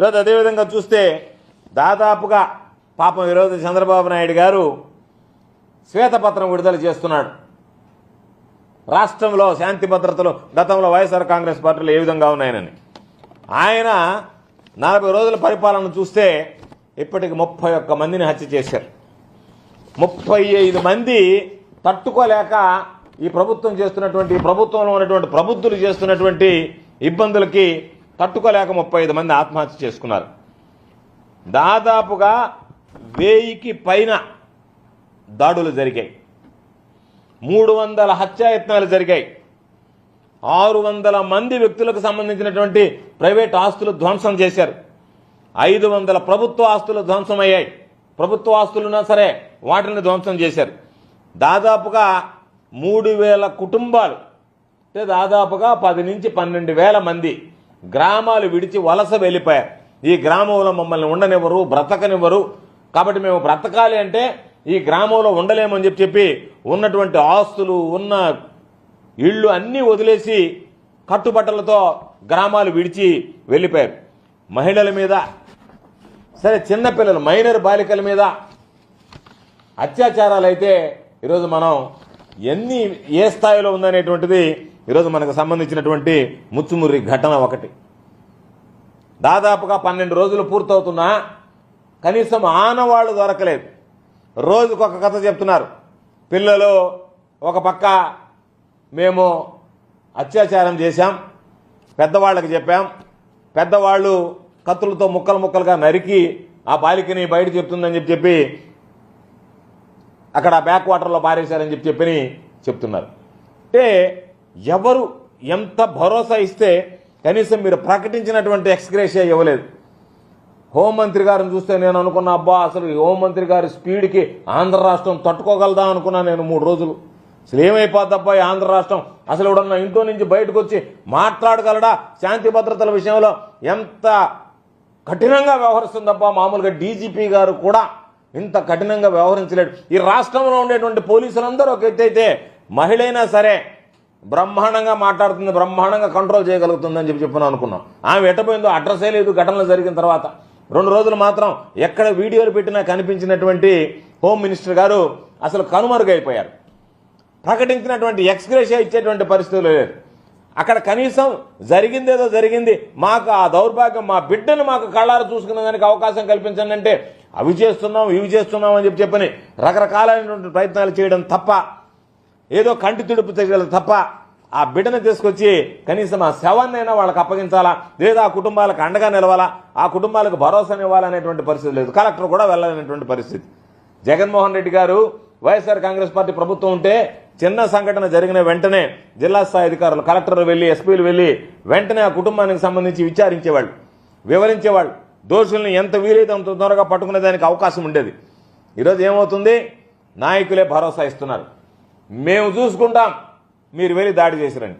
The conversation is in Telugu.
తర్వాత అదేవిధంగా చూస్తే దాదాపుగా పాపం ఈరోజు చంద్రబాబు నాయుడు గారు శ్వేతపత్రం విడుదల చేస్తున్నాడు. రాష్ట్రంలో శాంతి భద్రతలు గతంలో వైఎస్ఆర్ కాంగ్రెస్ పార్టీలు ఏ విధంగా ఉన్నాయనని. ఆయన నలభై రోజుల పరిపాలన చూస్తే ఇప్పటికి ముప్పై ఒక్క మందిని హత్య చేశారు. ముప్పై ఐదు మంది తట్టుకోలేక ఈ ప్రభుత్వం చేస్తున్నటువంటి ఈ ప్రభుత్వంలో ఉన్నటువంటి ప్రబుద్ధులు చేస్తున్నటువంటి ఇబ్బందులకి తట్టుకోలేక ముప్పై ఐదు మంది ఆత్మహత్య చేసుకున్నారు. దాదాపుగా వెయ్యికి పైన దాడులు జరిగాయి. మూడు వందల హత్యాయత్నాలు జరిగాయి. ఆరు వందల మంది వ్యక్తులకు సంబంధించినటువంటి ప్రైవేట్ ఆస్తులు ధ్వంసం చేశారు. ఐదు వందల ప్రభుత్వ ఆస్తులు ధ్వంసం అయ్యాయి ప్రభుత్వ ఆస్తులున్నా సరే వాటిని ధ్వంసం చేశారు. దాదాపుగా మూడు వేల కుటుంబాలు అంటే దాదాపుగా పది నుంచి పన్నెండు వేల మంది గ్రామాలు విడిచి వలస వెళ్ళిపోయారు. ఈ గ్రామంలో మమ్మల్ని ఉండనివ్వరు బ్రతకనివ్వరు. కాబట్టి మేము బ్రతకాలి అంటే ఈ గ్రామంలో ఉండలేమని చెప్పి చెప్పి ఉన్నటువంటి ఆస్తులు ఉన్న ఇళ్ళు అన్నీ వదిలేసి కట్టుబట్టలతో గ్రామాలు విడిచి వెళ్ళిపోయారు. మహిళల మీద సరే చిన్నపిల్లలు మైనర్ బాలికల మీద అత్యాచారాలు అయితే ఈరోజు మనం ఎన్ని ఏ స్థాయిలో ఉందనేటువంటిది ఈరోజు మనకు సంబంధించినటువంటి ముచ్చుముర్రి ఘటన ఒకటి. దాదాపుగా పన్నెండు రోజులు పూర్తవుతున్నా కనీసం ఆనవాళ్ళు దొరకలేదు. రోజుకొక కథ చెప్తున్నారు. పిల్లలు ఒక పక్క మేము అత్యాచారం చేశాం పెద్దవాళ్ళకి చెప్పాం. పెద్దవాళ్ళు కత్తులతో ముక్కలు ముక్కలుగా నరికి ఆ బాలికని బయట చెప్తుందని చెప్పి చెప్పి అక్కడ బ్యాక్ వాటర్లో పారేశారని చెప్పి చెప్పని చెప్తున్నారు. అంటే ఎవరు ఎంత భరోసా ఇస్తే కనీసం మీరు ప్రకటించినటువంటి ఎక్స్గ్రేషియా ఇవ్వలేదు. హోంమంత్రి గారిని చూస్తే నేను అనుకున్నా అబ్బా అసలు హోంమంత్రి గారి స్పీడ్కి ఆంధ్ర రాష్ట్రం తట్టుకోగలదా అనుకున్నా నేను మూడు రోజులు. అసలు ఏమైపోద్దబ్బా ఈ ఆంధ్ర రాష్ట్రం? అసలు ఇవిడన్న ఇంట్లో నుంచి బయటకు వచ్చి మాట్లాడగలడా? శాంతి భద్రతల విషయంలో ఎంత కఠినంగా వ్యవహరిస్తుందబ్బా మామూలుగా డీజీపీ గారు కూడా ఇంత కఠినంగా వ్యవహరించలేడు. ఈ రాష్ట్రంలో ఉండేటువంటి పోలీసులందరూ ఒక ఎత్తైతే అయితే మహిళైనా సరే బ్రహ్మాండంగా మాట్లాడుతుంది బ్రహ్మాండంగా కంట్రోల్ చేయగలుగుతుందని చెప్పి చెప్పిన అనుకున్నాం. ఆమె ఎట్టపోయిందో అడ్రస్సే లేదు ఘటనలు జరిగిన తర్వాత. రెండు రోజులు మాత్రం ఎక్కడ వీడియోలు పెట్టినా కనిపించినటువంటి హోమ్ మినిస్టర్ గారు అసలు కనుమరుగైపోయారు. ప్రకటించినటువంటి ఎక్స్గ్రేషియా ఇచ్చేటువంటి పరిస్థితులు లేదు. అక్కడ కనీసం జరిగిందేదో జరిగింది మాకు ఆ దౌర్భాగ్యం మా బిడ్డను మాకు కళ్ళారు చూసుకునే దానికి అవకాశం కల్పించండి అంటే అవి చేస్తున్నాం ఇవి చేస్తున్నాం అని చెప్పి చెప్పని రకరకాలైనటువంటి ప్రయత్నాలు చేయడం తప్ప ఏదో కంటి తుడుపు చర్యలు తప్ప ఆ బిడ్డను తీసుకొచ్చి కనీసం ఆ శవాన్నైనా వాళ్ళకి అప్పగించాలా? లేదా ఆ కుటుంబాలకు అండగా నిలవాలా? ఆ కుటుంబాలకు భరోసానివ్వాలనేటువంటి పరిస్థితి లేదు. కలెక్టర్ కూడా వెళ్ళాలనేటువంటి పరిస్థితి. జగన్మోహన్ రెడ్డి గారు వైఎస్ఆర్ కాంగ్రెస్ పార్టీ ప్రభుత్వం ఉంటే చిన్న సంఘటన జరిగిన వెంటనే జిల్లా స్థాయి అధికారులు కలెక్టర్లు వెళ్ళి ఎస్పీలు వెళ్ళి వెంటనే ఆ కుటుంబానికి సంబంధించి విచారించేవాళ్ళు వివరించేవాళ్ళు. దోషుల్ని ఎంత వీలైతే అంత త్వరగా పట్టుకునే దానికి అవకాశం ఉండేది. ఈరోజు ఏమవుతుంది? నాయకులే భరోసా ఇస్తున్నారు. మేము చూసుకుంటాం. మీరు వెళ్ళి దాడి చేసిరండి.